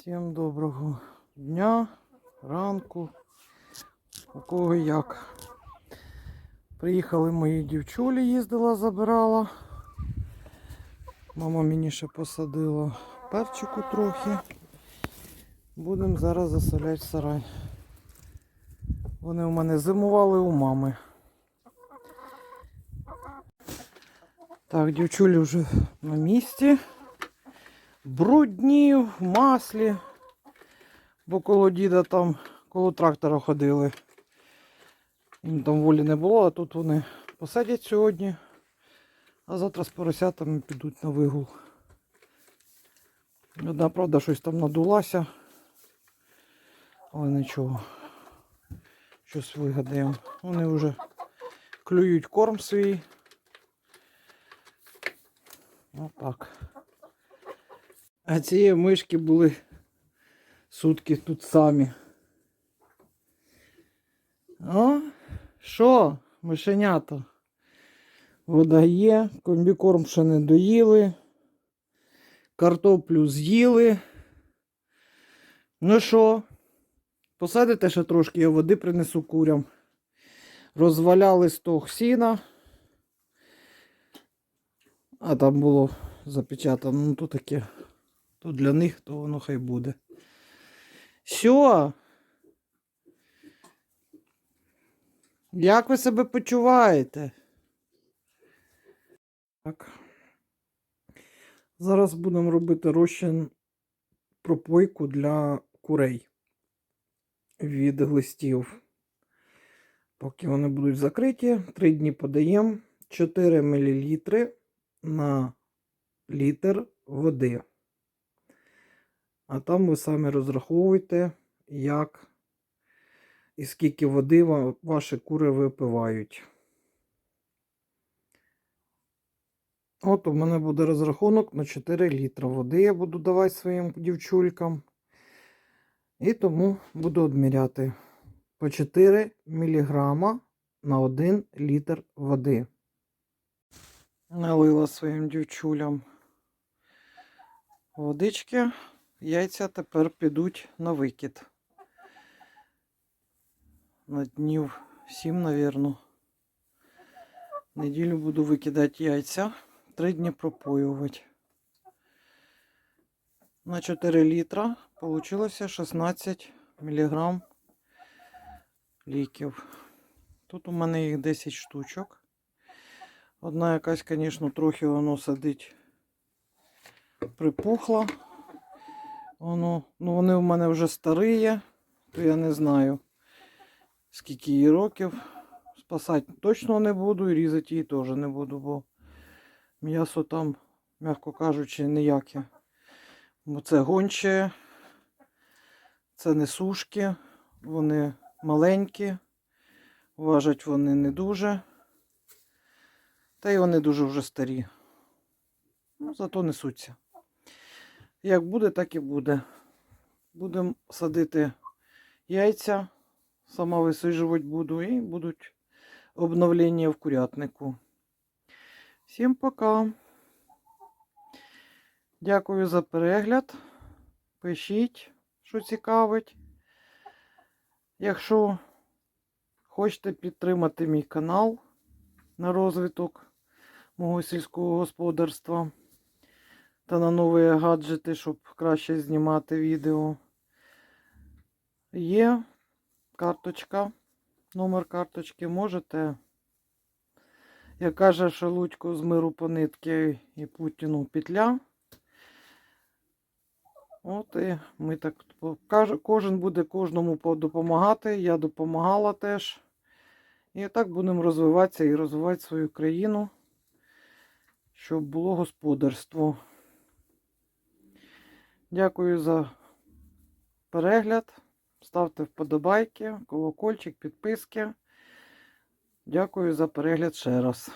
Всім доброго дня, ранку, у кого як. Приїхали мої дівчулі, їздила, забирала. Мама мені ще посадила перчику трохи. Будемо зараз заселяти сарай. Вони у мене зимували у мами. Так, дівчулі вже на місці. Брудні, в маслі. Бо коло діда там, коло трактора ходили. Їм там волі не було, а тут вони посадять сьогодні. А завтра з поросятами підуть на вигул. Одна, правда, щось там надулася. Але нічого. Щось вигадаємо. Вони вже клюють корм свій. Отак. А ці мишки були сутки тут самі. О, що, мишенята? Вода є, комбікорм ще не доїли, картоплю з'їли. Ну що, посадите ще трошки, я води принесу курям. Розваляли стог сіна. А там було запечатано, ну то таке. То для них, то воно хай буде. Що? Як ви себе почуваєте? Так. Зараз будемо робити розчин пропойку для курей від глистів. Поки вони будуть закриті, 3 дні подаємо 4 мл на літр води. А там ви самі розраховуєте, як і скільки води ваші кури випивають. От у мене буде розрахунок на 4 літра води. Я буду давати своїм дівчулькам. І тому буду відміряти по 4 міліграма на 1 літр води. Налила своїм дівчулям водички. Яйця тепер підуть на викид. На днів 7, навірно. Неділю буду викидати яйця. Три дні пропоювати. На 4 літра получилося 16 мг ліків. Тут у мене їх 10 штучок. Одна якась, звісно, трохи воно сидить припухла. Воно, ну вони в мене вже старі то я не знаю, скільки їй років. Спасати точно не буду і різати її теж не буду, бо м'ясо там, м'яко кажучи, ніяке. Бо це гонче, це не сушки, вони маленькі, важать вони не дуже. Та й вони дуже вже старі. Ну, зато несуться. Як буде, так і буде. Будемо садити яйця, сама висиджувати буду і будуть обновлення в курятнику. Всім пока. Дякую за перегляд. Пишіть, що цікавить. Якщо хочете підтримати мій канал на розвиток мого сільського господарства та на нові гаджети, щоб краще знімати відео. Є карточка, номер карточки можете. Як каже Шелудько з миру по нитки і Путіну петля. От і ми так кожен буде кожному допомагати. Я допомагала теж. І так будемо розвиватися і розвивати свою країну, щоб було господарство. Дякую за перегляд. Ставте вподобайки, колокольчик, підписки. Дякую за перегляд ще раз.